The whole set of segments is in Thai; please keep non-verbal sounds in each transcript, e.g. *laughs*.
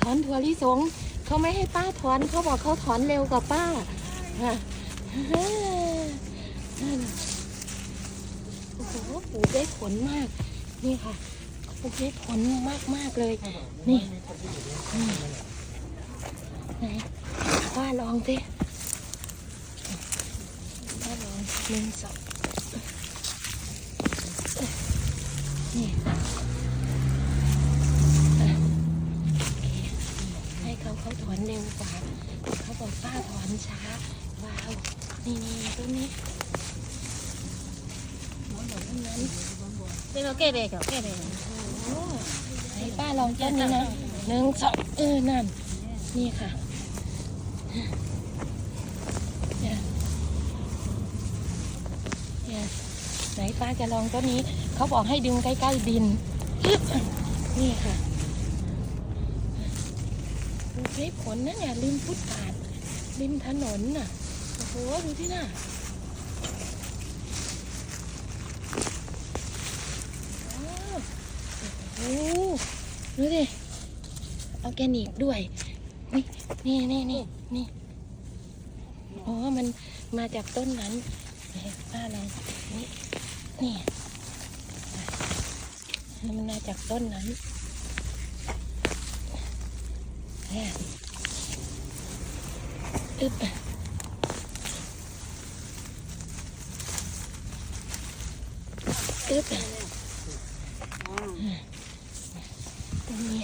ถอนถั่วลิสงเขาไม่ให้ป้าถอนเขาบอกเขาถอนเร็วกว่าป้าอะโอ้โหปลูกได้ผลมาก นี่ค่ะปลูกได้ผลมากมากเลย นี่นี่ไหนป้าลองสิป้าลองหนึ่งสองนี่อะโอเคให้เขาเขาถอนเร็วกว่า เขาบอกป้าถอนช้า ว้าว นี่นี่ต้นนี้เป็นเราแก้เบรกเหรอแก้เบรกไอ้ป้าลองต้นนี้นะหนึ่งสองเออนั่น นี่ค่ะไหนป้าจะลองต้นนี้ เขาบอกให้ดึงใกล้ๆดิน นี่ค่ะดูให้ผลนนะเนี่ยริมฟุตบาทริมถนนน่ะ โหดูที่น่ะว้าโอ้โหดูดิออแกนิกด้วย นี่นี่นี่นี่นี่อ๋อ มันมาจากต้นนั้นไหนป้าลองนี่นี่มันมาจากต้นนั้นเนี่ยอึ๊บึ๊บตรงนี้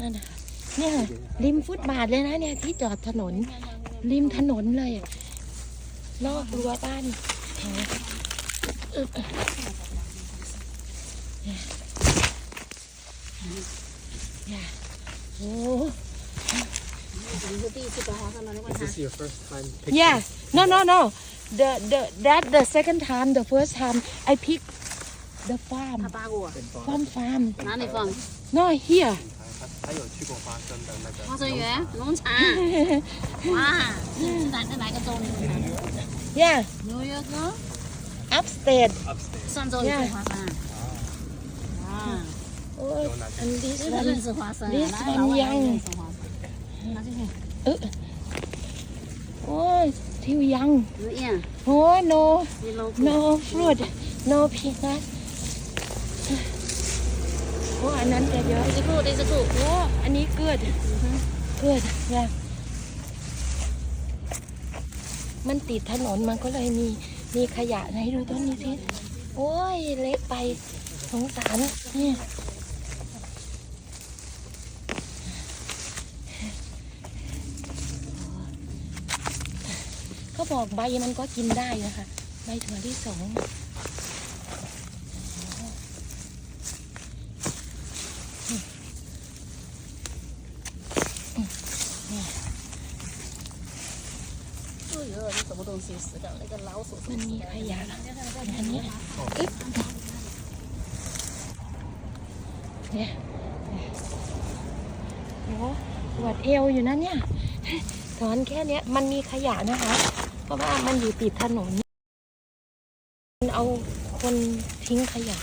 นั่นนะคะเนี่ยริมฟุตบาทเลยนะเนี่ยที่จอดถนน ริมถนนเลยอะนอกรั้วบ้านอึ๊บเนี่ยเนี่ยโอ้ Is 他 this。your first time picking? Yeah. No, no, no. The the that the second time, the first time I pick the 他 farm 扒过， farm farm. 哪里放？ No here. 他他有去过花生的那个花生园农场。哇，是哪是哪个州？你问他。 Yeah. 纽约州， Upstate. upstairs. *laughs* 上周有种花生。啊， Oh, and this 这个认 one. 识花生啊， This 哪老 one 外 young 认识花生？ เออโอ้ยทิวยังโอ้ย no no fruit no peanut โอ้อันนั้นแต่เยอะสักครู่ได้สักครู่โอ้อันนี้เกิดเกลือดยังมันติดถนนมันก็เลยมีมีขยะใหนดูต้นนี้ทิโอ้ยเล็กไปสงสารเนี่ เขาบอกใบมันก็กินได้นะคะ ใบถั่วที่สองมันมีขยะอันนี้เนี่ยโอ้หวัดเอวอยู่นะเนี่ย ถอนแค่เนี้ยมันมีขยะนะคะ เพราะว่ามันอยู่ติดถนน มันเอาคนทิ้งขยะ